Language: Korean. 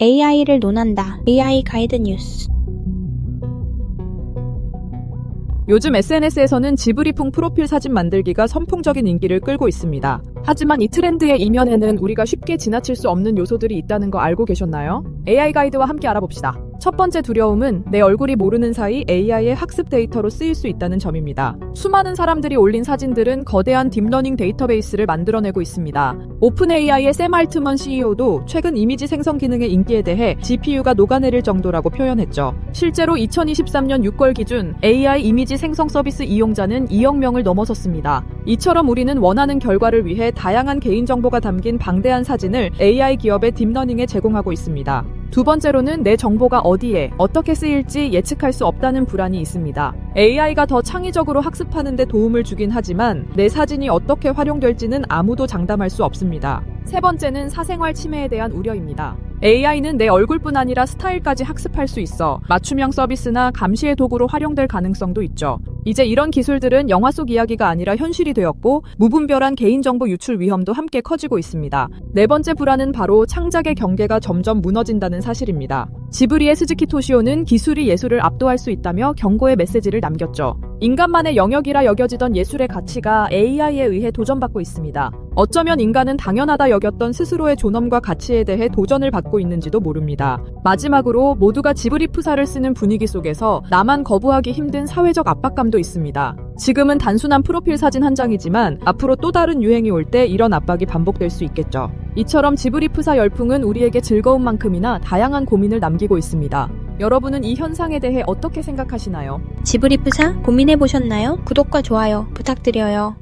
AI를 논한다. AI 가이드 뉴스. 요즘 SNS에서는 지브리풍 프로필 사진 만들기가 선풍적인 인기를 끌고 있습니다. 하지만 이 트렌드의 이면에는 우리가 쉽게 지나칠 수 없는 요소들이 있다는 거 알고 계셨나요? AI 가이드와 함께 알아봅시다. 첫 번째 두려움은 내 얼굴이 모르는 사이 AI의 학습 데이터로 쓰일 수 있다는 점입니다. 수많은 사람들이 올린 사진들은 거대한 딥러닝 데이터베이스를 만들어내고 있습니다. 오픈 AI의 샘 알트먼 CEO도 최근 이미지 생성 기능의 인기에 대해 GPU가 녹아내릴 정도라고 표현했죠. 실제로 2023년 6월 기준 AI 이미지 생성 서비스 이용자는 2억 명을 넘어섰습니다. 이처럼 우리는 원하는 결과를 위해 다양한 개인정보가 담긴 방대한 사진을 AI 기업의 딥러닝에 제공하고 있습니다. 두 번째로는 내 정보가 어디에 어떻게 쓰일지 예측할 수 없다는 불안이 있습니다. AI가 더 창의적으로 학습하는 데 도움을 주긴 하지만 내 사진이 어떻게 활용될지는 아무도 장담할 수 없습니다. 세 번째는 사생활 침해에 대한 우려입니다. AI는 내 얼굴뿐 아니라 스타일까지 학습할 수 있어 맞춤형 서비스나 감시의 도구로 활용될 가능성도 있죠. 이제 이런 기술들은 영화 속 이야기가 아니라 현실이 되었고 무분별한 개인정보 유출 위험도 함께 커지고 있습니다. 네 번째 불안은 바로 창작의 경계가 점점 무너진다는 사실입니다. 지브리의 스즈키 토시오는 기술이 예술을 압도할 수 있다며 경고의 메시지를 남겼죠. 인간만의 영역이라 여겨지던 예술의 가치가 AI에 의해 도전받고 있습니다. 어쩌면 인간은 당연하다 여겼던 스스로의 존엄과 가치에 대해 도전을 받고 있는지도 모릅니다. 마지막으로 모두가 지브리 프사를 쓰는 분위기 속에서 나만 거부하기 힘든 사회적 압박감도 있습니다. 지금은 단순한 프로필 사진 한 장이지만 앞으로 또 다른 유행이 올 때 이런 압박이 반복될 수 있겠죠. 이처럼 지브리 프사 열풍은 우리에게 즐거운 만큼이나 다양한 고민을 남기고 있습니다. 여러분은 이 현상에 대해 어떻게 생각하시나요? 지브리프사 고민해 보셨나요? 구독과 좋아요 부탁드려요.